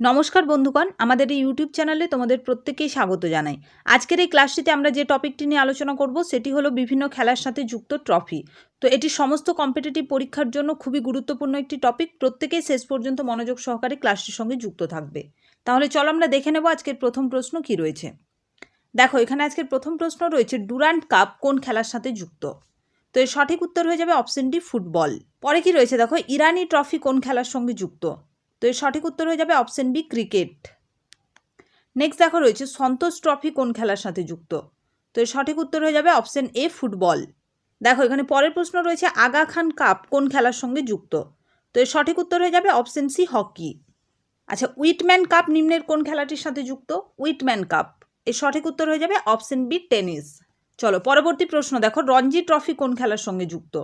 নমস্কার বন্ধুগণ, আমাদের এই ইউটিউব চ্যানেলে তোমাদের প্রত্যেকেই স্বাগত জানাই। আজকের এই ক্লাসটিতে আমরা যে টপিকটি নিয়ে আলোচনা করব, সেটি হলো বিভিন্ন খেলার সাথে যুক্ত ট্রফি। তো এটি সমস্ত কম্পিটিটিভ পরীক্ষার জন্য খুবই গুরুত্বপূর্ণ একটি টপিক। প্রত্যেকেই শেষ পর্যন্ত মনোযোগ সহকারে ক্লাসটির সঙ্গে যুক্ত থাকবে। তাহলে চলো আমরা দেখে নেব আজকের প্রথম প্রশ্ন কি রয়েছে। দেখো, এখানে আজকের প্রথম প্রশ্ন রয়েছে, ডুরান্ট কাপ কোন খেলার সাথে যুক্ত? তো এর সঠিক উত্তর হয়ে যাবে অপশন ডি ফুটবল। পরে কি রয়েছে? দেখো, ইরানি ট্রফি কোন খেলার সঙ্গে যুক্ত? তো এর সঠিক উত্তর হয়ে যাবে অপশন বি ক্রিকেট নেক্সট দেখো রয়েছে, সন্তোষ ট্রফি কোন খেলার সাথে যুক্ত? তো এর সঠিক উত্তর হয়ে যাবে অপশন এ ফুটবল দেখো, এখানে পরের প্রশ্ন রয়েছে, আগা খান কাপ কোন খেলার সঙ্গে যুক্ত? তো এর সঠিক উত্তর হয়ে যাবে অপশন সি হকি আচ্ছা উইটম্যান কাপ নিম্নের কোন খেলাটির সাথে যুক্ত? উইটম্যান কাপ এর সঠিক উত্তর হয়ে যাবে অপশন বি টেনিস চলো, পরবর্তী প্রশ্ন দেখো, রঞ্জি ট্রফি কোন খেলার সঙ্গে যুক্ত?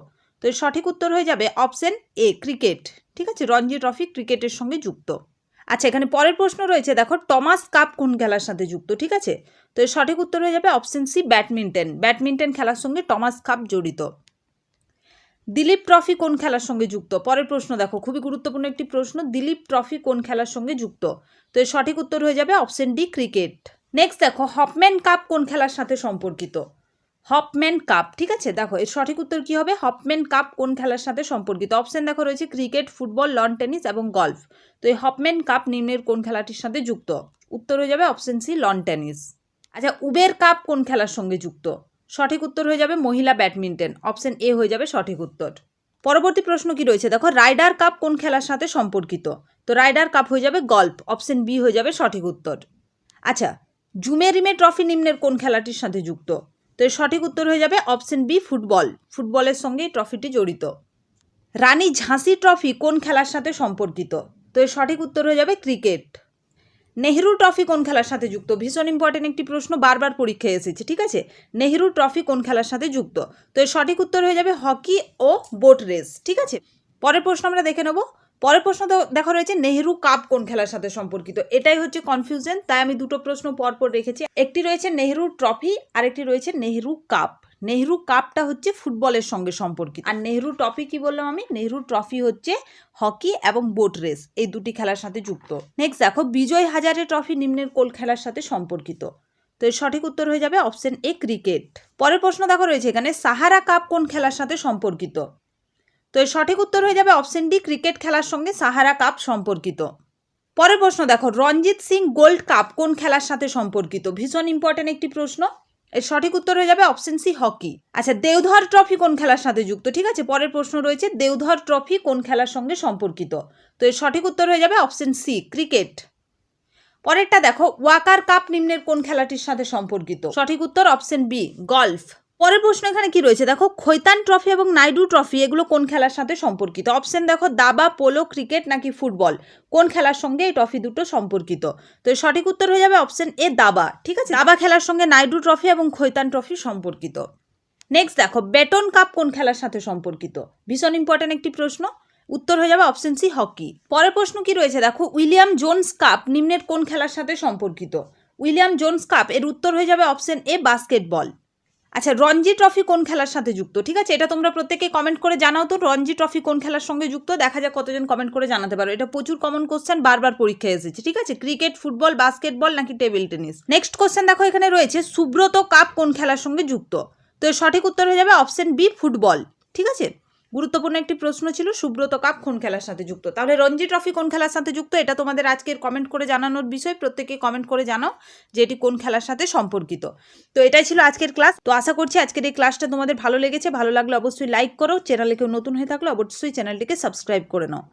তো এর সঠিক উত্তর হয়ে যাবে অপশন এ ক্রিকেট ঠিক আছে? রঞ্জি ট্রফি ক্রিকেটের সঙ্গে যুক্ত। আচ্ছা এখানে পরের প্রশ্ন রয়েছে, দেখো, টমাস কাপ কোন খেলার সাথে যুক্ত? ঠিক আছে? তো এর সঠিক উত্তর হয়ে যাবে অপশন সি ব্যাডমিন্টন। ব্যাডমিন্টন খেলার সঙ্গে টমাস কাপ জড়িত। দিলীপ ট্রফি কোন খেলার সঙ্গে যুক্ত? পরের প্রশ্ন, দেখো, খুবই গুরুত্বপূর্ণ একটি প্রশ্ন, দিলীপ ট্রফি কোন খেলার সঙ্গে যুক্ত? তো এর সঠিক উত্তর হয়ে যাবে অপশন ডি ক্রিকেট। নেক্সট দেখো হপম্যান কাপ কোন খেলার সাথে সম্পর্কিত? হপম্যান কাপ, ঠিক আছে? দেখো, এর সঠিক উত্তর কি হবে? হপম্যান কাপ কোন খেলার সাথে সম্পর্কিত? অপশন দেখো রয়েছে ক্রিকেট, ফুটবল, লন, টেনিস এবং গলফ। তো এই হপম্যান কাপ নিম্নের কোন খেলাটির সাথে যুক্ত? উত্তর হয়ে যাবে অপশন সি লন, টেনিস। আচ্ছা উবের কাপ কোন খেলার সঙ্গে যুক্ত? সঠিক উত্তর হয়ে যাবে মহিলা ব্যাডমিন্টন। অপশন এ হয়ে যাবে সঠিক উত্তর। পরবর্তী প্রশ্ন কি রয়েছে? দেখো, রাইডার কাপ কোন খেলার সাথে সম্পর্কিত? তো রাইডার কাপ হয়ে যাবে গল্ফ। অপশন বি হয়ে যাবে সঠিক উত্তর। আচ্ছা জুমেরিমে ট্রফি নিম্নের কোন খেলাটির সাথে যুক্ত? তো সঠিক উত্তর হয়ে যাবে অপশন বি ফুটবল ফুটবলের সঙ্গে ট্রফিটি জড়িত। রানী ঝাঁসি ট্রফি কোন খেলার সাথে সম্পর্কিত? তো এর সঠিক উত্তর হয়ে যাবে ক্রিকেট নেহরু ট্রফি কোন খেলার সাথে যুক্ত? ভীষণ ইম্পর্টেন্ট একটি প্রশ্ন, বারবার পরীক্ষায় এসেছে, ঠিক আছে? নেহরু ট্রফি কোন খেলার সাথে যুক্ত? তো এর সঠিক উত্তর হয়ে যাবে হকি ও বোট রেস ঠিক আছে? পরের প্রশ্ন আমরা দেখে নেব। পরের প্রশ্ন দেখা রয়েছে, নেহরু কাপ কোন খেলার সাথে সম্পর্কিত? এটাই হচ্ছে কনফিউশন তাই আমি দুটো প্রশ্ন পরপর রেখেছি। একটি রয়েছে নেহরু ট্রফি আর একটি রয়েছে নেহরু কাপ নেহরু কাপটা হচ্ছে ফুটবলের সঙ্গে সম্পর্কিত। আর নেহরু ট্রফি কি বললাম আমি? নেহরু ট্রফি হচ্ছে হকি এবং বোট রেস এই দুটি খেলার সাথে যুক্ত। নেক্সট দেখো, বিজয় হাজারে ট্রফি নিম্নের কোল খেলার সাথে সম্পর্কিত? তো এর সঠিক উত্তর হয়ে যাবে অপশন এ ক্রিকেট পরের প্রশ্ন দেখো রয়েছে এখানে, সাহারা কাপ কোন খেলার সাথে সম্পর্কিত? তো এর সঠিক উত্তর হয়ে যাবে অপশন ডি ক্রিকেট খেলার সঙ্গে সাহারা কাপ সম্পর্কিত। পরের প্রশ্ন, দেখো, রঞ্জিত সিং গোল্ড কাপ কোন খেলার সাথে সম্পর্কিত? ভীষণ ইম্পর্টেন্ট একটি প্রশ্ন। এর সঠিক উত্তর হয়ে যাবে অপশন সি হকি আচ্ছা দেওধর ট্রফি কোন খেলার সাথে যুক্ত? ঠিক আছে, পরের প্রশ্ন রয়েছে, দেওধর ট্রফি কোন খেলার সঙ্গে সম্পর্কিত? তো এর সঠিক উত্তর হয়ে যাবে অপশন সি ক্রিকেট পরেরটা, দেখো, ওয়াকার কাপ নিম্নের কোন খেলাটির সাথে সম্পর্কিত? সঠিক উত্তর অপশন বি গলফ পরের প্রশ্ন এখানে কি রয়েছে? দেখো, খৈতান ট্রফি এবং নাইডু ট্রফি এগুলো কোন খেলার সাথে সম্পর্কিত? অপশন দেখো, দাবা, পোলো ক্রিকেট নাকি ফুটবল কোন খেলার সঙ্গে এই ট্রফি দুটো সম্পর্কিত? তো সঠিক উত্তর হয়ে যাবে অপশন এ দাবা, ঠিক আছে? দাবা খেলার সঙ্গে নাইডু ট্রফি এবং খৈতান ট্রফি সম্পর্কিত। নেক্সট দেখো, বেটন কাপ কোন খেলার সাথে সম্পর্কিত? ভীষণ ইম্পর্টেন্ট একটি প্রশ্ন। উত্তর হয়ে যাবে অপশন সি হকি পরের প্রশ্ন কি রয়েছে? দেখো, উইলিয়াম জোনস কাপ নিম্নের কোন খেলার সাথে সম্পর্কিত? উইলিয়াম জোনস কাপ এর উত্তর হয়ে যাবে অপশন এ বাস্কেটবল আচ্ছা রঞ্জি ট্রফি কোন খেলার সাথে যুক্ত? ঠিক আছে, এটা তোমরা প্রত্যেকে কমেন্ট করে জানাও তো। রঞ্জি ট্রফি কোন খেলার সঙ্গে যুক্ত? দেখা যাক কতজন কমেন্ট করে জানাতে পারো। এটা প্রচুর কমন কোশ্চেন বারবার পরীক্ষায় এসেছে, ঠিক আছে? ক্রিকেট ফুটবল বাস্কেটবল নাকি টেবিল টেনিস নেক্সট কোশ্চেন দেখো, এখানে রয়েছে, সুব্রত কাপ কোন খেলার সঙ্গে যুক্ত? তো সঠিক উত্তর হয়ে যাবে অপশন বি ফুটবল ঠিক আছে? গুরুত্বপূর্ণ একটি প্রশ্ন ছিল, সুব্রত কাপ কোন খেলার সাথে যুক্ত? তাহলে রঞ্জি ট্রফি কোন খেলার সাথে যুক্ত? এটা তোমাদের আজকের কমেন্ট করে জানানোর বিষয়। প্রত্যেকে কমেন্ট করে জানাও যে এটি কোন খেলার সাথে সম্পর্কিত। তো এটাই ছিল আজকের ক্লাস তো আশা করছি আজকের এই ক্লাসটা তোমাদের ভালো লেগেছে। ভালো লাগলে অবশ্যই লাইক করো। চ্যানেলে কেউ নতুন হয়ে থাকলে অবশ্যই চ্যানেলটিকে সাবস্ক্রাইব করে নাও।